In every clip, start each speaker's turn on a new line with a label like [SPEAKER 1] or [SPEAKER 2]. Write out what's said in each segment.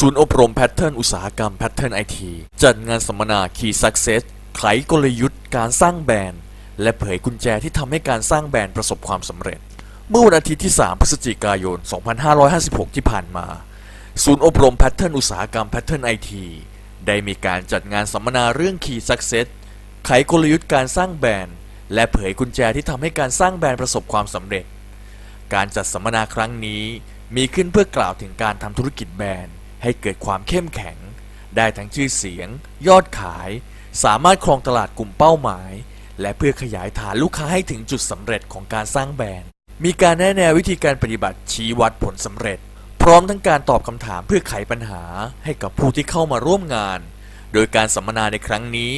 [SPEAKER 1] ศูนย์อบรมแพทเทิร์นอุตสาหกรรมแพทเทิร์นไอทีจัดงานสัมมนา Key Success ไขกลยุทธ์การสร้างแบรนด์ และเผยกุญแจที่ทำให้การสร้างแบรนด์ประสบความสำเร็จ เมื่อวันอาทิตย์ที่ 3 พฤศจิกายน 2556 ที่ผ่านมา ศูนย์อบรมแพทเทิร์นอุตสาหกรรมแพทเทิร์นไอทีได้มีการจัดงานสัมมนาเรื่อง Key Success ไขกลยุทธ์การสร้างแบรนด์ และเผยกุญแจที่ทำให้การสร้างแบรนด์ประสบความสำเร็จ การจัดสัมมนาครั้งนี้มีขึ้นเพื่อกล่าวถึงการทำธุรกิจแบรนด์ ให้เกิดความเข้มแข็ง ได้ทั้งชื่อเสียง ยอดขาย สามารถครองตลาดกลุ่มเป้าหมาย และเพื่อขยายฐานลูกค้าให้ถึงจุดสำเร็จของการสร้างแบรนด์ มีการแนะแนววิธีการปฏิบัติชี้วัดผลสำเร็จ พร้อมทั้งการตอบคำถามเพื่อไขปัญหาให้กับผู้ที่เข้ามาร่วมงาน โดยการสัมมนาในครั้งนี้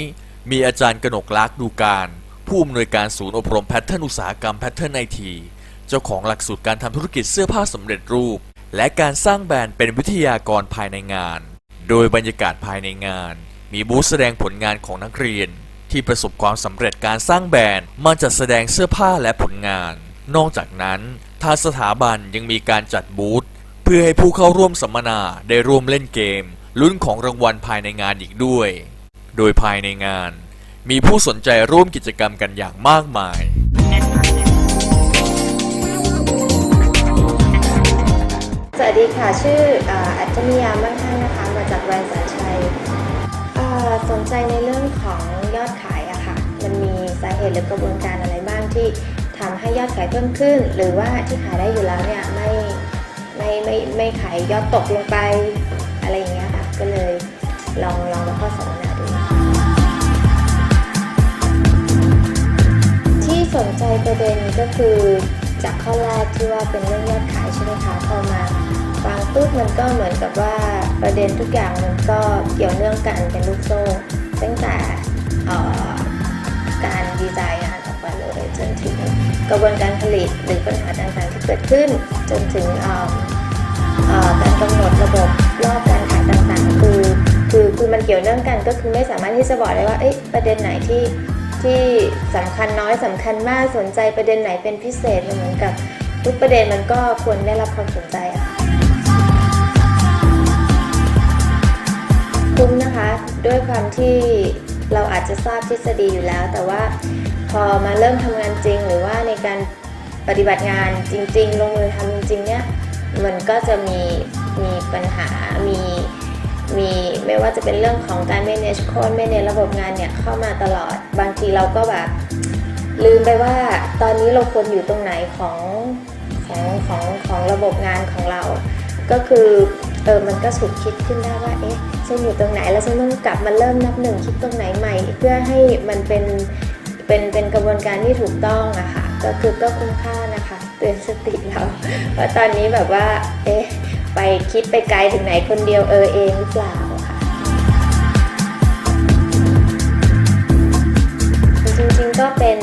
[SPEAKER 1] มีอาจารย์กนกลักษ์ดูการ ผู้อำนวยการศูนย์อบรมแพทเทิร์นอุตสาหกรรมแพทเทิร์นไอทีเจ้าของหลักสูตรการทำธุรกิจเสื้อผ้าสำเร็จรูป และการสร้างแบรนด์เป็นวิทยากรภายในงาน โดยบรรยากาศภายในงาน มีบูธแสดงผลงานของนักเรียน ที่ประสบความสำเร็จการสร้างแบรนด์มาจัดแสดงเสื้อผ้าและผลงาน นอกจากนั้นทางสถาบันยังมีการจัดบูธเพื่อให้ผู้เข้าร่วมสัมมนาได้ร่วมเล่นเกม ลุ้นของรางวัลภายในงานอีกด้วย โดยภายในงาน มีผู้สนใจร่วมกิจกรรมกันอย่างมากมาย
[SPEAKER 2] ดีค่ะ ชื่ออ่าอัจฉริยามั่งคั่งนะคะ มาจากแบรนด์สัญชัยสนใจในเรื่องของยอดขายอะค่ะ มันมีสาเหตุหรือกระบวนการอะไรบ้างที่ทำให้ยอดขายเพิ่มขึ้น หรือว่าที่ขายได้อยู่แล้วเนี่ยไม่ไม่ไม่ไม่ขายยอดตกลงไปอะไรอย่างเงี้ยค่ะ ก็เลยลองลองมาข้าสัมมนาดูที่สนใจประเด็นก็คือจากข้อแรกที่ว่าเป็นเรื่องยอดขายใช่ไหมคะพอมา ฟังปุ๊บมันก็เหมือนกับว่าประเด็นทุกอย่างมันก็เกี่ยวเนื่องกันเป็นลูกโซ่ ตั้งแต่การดีไซน์งานออกมาเลยจนถึงกระบวนการผลิตหรือปัญหาต่างๆที่เกิดขึ้น จนถึงการกำหนดระบบรอบการขายต่างๆ คือคือคือมันเกี่ยวเนื่องกันก็คือไม่สามารถที่จะบอกได้ว่าประเด็นไหนที่ที่สำคัญน้อยสำคัญมากสนใจประเด็นไหนเป็นพิเศษเหมือนกับทุกประเด็นมันก็ควรได้รับความสนใจอะค่ะ ด้วยความที่เราอาจจะทราบทฤษฎีอยู่แล้ว แต่ว่าพอมาเริ่มทำงานจริง หรือว่าในการปฏิบัติงานจริง ๆ ลงมือทำจริง ๆ เนี่ยมันก็จะมีมีปัญหามีมีไม่ว่าจะเป็นเรื่องของการ manage คน manage ระบบงานเนี่ยเข้ามาตลอดบางทีเราก็แบบลืมไปว่าตอนนี้เราควรอยู่ตรงไหนของของของของระบบงานของเรา ก็คือ เออมันก็ฉุกคิดขึ้นได้ว่าเอ๊ะฉันอยู่ตรงไหนแล้วฉันต้องกลับมาเริ่มนับหนึ่งคิดตรงไหนใหม่ เพื่อให้มันเป็นเป็นเป็นกระบวนการที่ถูกต้องอะค่ะก็คือก็คุ้มค่านะคะเตือนสติเราว่าตอนนี้แบบว่า เอ๊ะไปคิดไปไกลถึงไหนคนเดียวเออเองหรือเปล่าค่ะจริงๆก็เป็น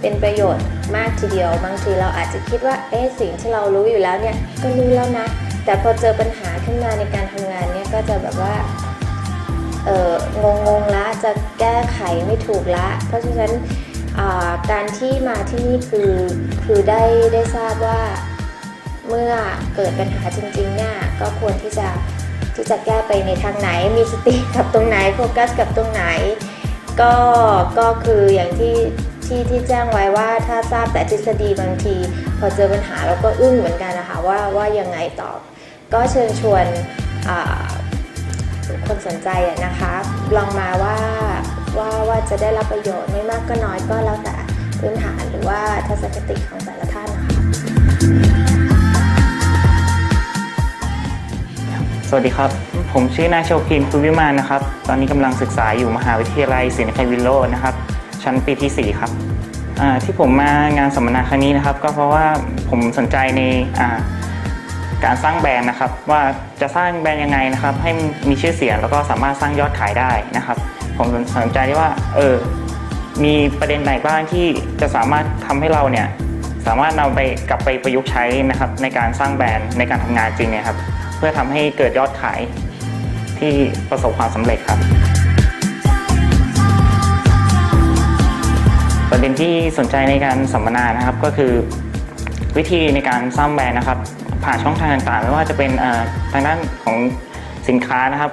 [SPEAKER 2] เป็นประโยชน์มากทีเดียวบางทีเราอาจจะคิดว่าเอ๊ะสิ่งที่เรารู้อยู่แล้วเนี่ยก็รู้แล้วนะ แต่พอเจอปัญหาขึ้นมาในการทำงานเนี่ยก็จะแบบว่าเอองงงละจะแก้ไขไม่ถูกละ เพราะฉะนั้นการที่มาที่นี่คือคือได้ได้ทราบว่าเมื่อเกิดปัญหาจริงๆเนี่ยก็ควรที่จะที่จะแก้ไปในทางไหน มีสติกับตรงไหนโฟกัสกับตรงไหน ก็ก็คืออย่างที่ที่ที่แจ้งไว้ว่าถ้าทราบแต่ทฤษฎีบางที พอเจอปัญหาเราก็อึ้งเหมือนกันนะคะว่าว่ายังไงตอบ ก็เชิญชวนคนสนใจนะคะ ลองมาว่าว่าว่าจะได้รับประโยชน์ไม่มากก็น้อยก็แล้วแต่พื้นฐานหรือว่าทัศนคติของแต่ละท่านนะคะ
[SPEAKER 3] สวัสดีครับ ผมชื่อนายโชพินคุวิมานนะครับ ตอนนี้กำลังศึกษาอยู่มหาวิทยาลัยศรีนครินทร์วิโรจน์นะครับ ชั้นปีที่ 4 ครับที่ผมมางานสัมมนาครั้งนี้นะครับ ก็เพราะว่าผมสนใจในอ่า การสร้างแบรนด์นะครับ ว่าจะสร้างแบรนด์ยังไงนะครับ ให้มีชื่อเสียงแล้วก็สามารถสร้างยอดขายได้นะครับ ผมสนใจที่ว่าเออมีประเด็นไหนบ้างที่จะสามารถทำให้เราเนี่ยสามารถนำไปกลับไปประยุกต์ใช้นะครับในการสร้างแบรนด์ในการทำงานจริงเนี่ยครับเพื่อทำให้เกิดยอดขายที่ประสบความสำเร็จครับ ประเด็นที่สนใจในการสัมมนานะครับก็คือวิธีในการสร้างแบรนด์นะครับ ผ่านช่องทางต่างๆ ไม่ว่าจะเป็นทางด้านของสินค้านะครับ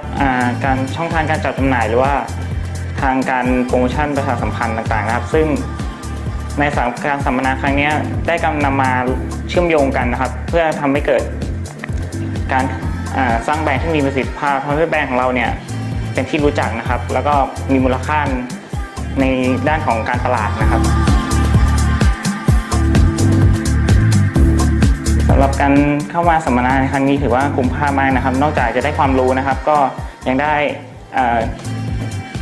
[SPEAKER 3] การช่องทางการจัดจำหน่ายหรือว่าทางการโปรโมชั่นประชาสัมพันธ์ต่างๆนะครับ ซึ่งในสามการสัมมนาครั้งนี้ได้กำนำมาเชื่อมโยงกันนะครับ เพื่อทำให้เกิดการสร้างแบรนด์ที่มีประสิทธิภาพทำให้แบรนด์ของเราเนี่ยเป็นที่รู้จักนะครับ แล้วก็มีมูลค่าในด้านของการตลาดนะครับำหรับการเข้ามาสัมมนาในครั้งนี้ถือว่าคุ้มค่ามากนะครับ นอกจากจะได้ความรู้นะครับ ก็ยังได้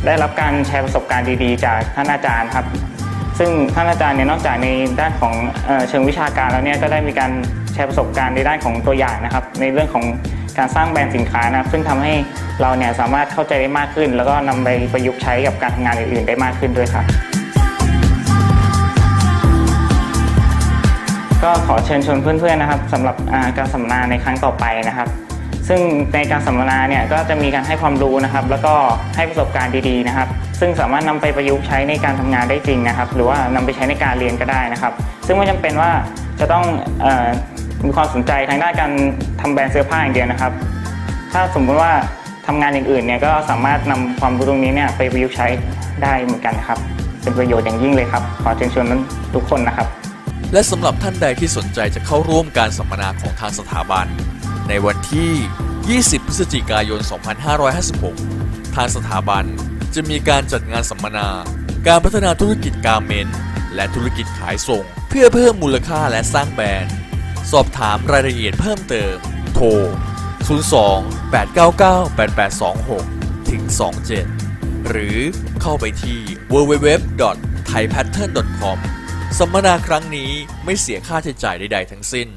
[SPEAKER 3] ได้รับการแชร์ประสบการณ์ดีๆ จากท่านอาจารย์ครับ ซึ่งท่านอาจารย์เนี่ยนอกจากในด้านของเอเชิงวิชาการแล้วเนี่ยก็ได้มีการแชร์ประสบการณ์ในด้านของตัวอย่างนะครับ ในเรื่องของการสร้างแบรนด์สินค้านะครับ ซึ่งทำให้เราเนี่ยสามารถเข้าใจได้มากขึ้น แล้วก็นำไปประยุกต์ใช้กับการทำงานอื่นๆ ได้มากขึ้นด้วยครับ ก็ขอเชิญชวนเพื่อนๆนะครับสำหรับการสัมมนาในครั้งต่อไปนะครับ ซึ่งในการสัมมนาเนี่ยก็จะมีการให้ความรู้นะครับ แล้วก็ให้ประสบการณ์ดีๆนะครับ ซึ่งสามารถนำไปประยุกต์ใช้ในการทำงานได้จริงนะครับ หรือว่านำไปใช้ในการเรียนก็ได้นะครับ ซึ่งไม่จำเป็นว่าจะต้องอมีความสนใจทางด้านการทำแบรนด์เสื้อผ้าอย่างเดียวนะครับ ถ้าสมมติว่าทำงานอย่างอื่นเนี่ยก็สามารถนำความรู้ตรงนี้เนี่ยไปประยุกต์ใช้ได้เหมือนกันครับ เป็นประโยชน์อย่างยิ่งเลยครับ ขอเชิญชวนทุกคนนะครับ
[SPEAKER 1] และสำหรับท่านใดที่สนใจจะเข้าร่วมการสัมมนาของทางสถาบัน ในวันที่ 20 พฤศจิกายน 2556 ทางสถาบันจะมีการจัดงานสัมมนา การพัฒนาธุรกิจการเมนต์และธุรกิจขายส่ง เพื่อเพิ่มมูลค่าและสร้างแบรนด์ สอบถามรายละเอียดเพิ่มเติม โทร 02 899 8826 ถึง 27 หรือเข้าไปที่ www.thaipattern.com สัมมนาครั้งนี้ไม่เสียค่าใช้จ่ายใด ๆ ทั้งสิ้น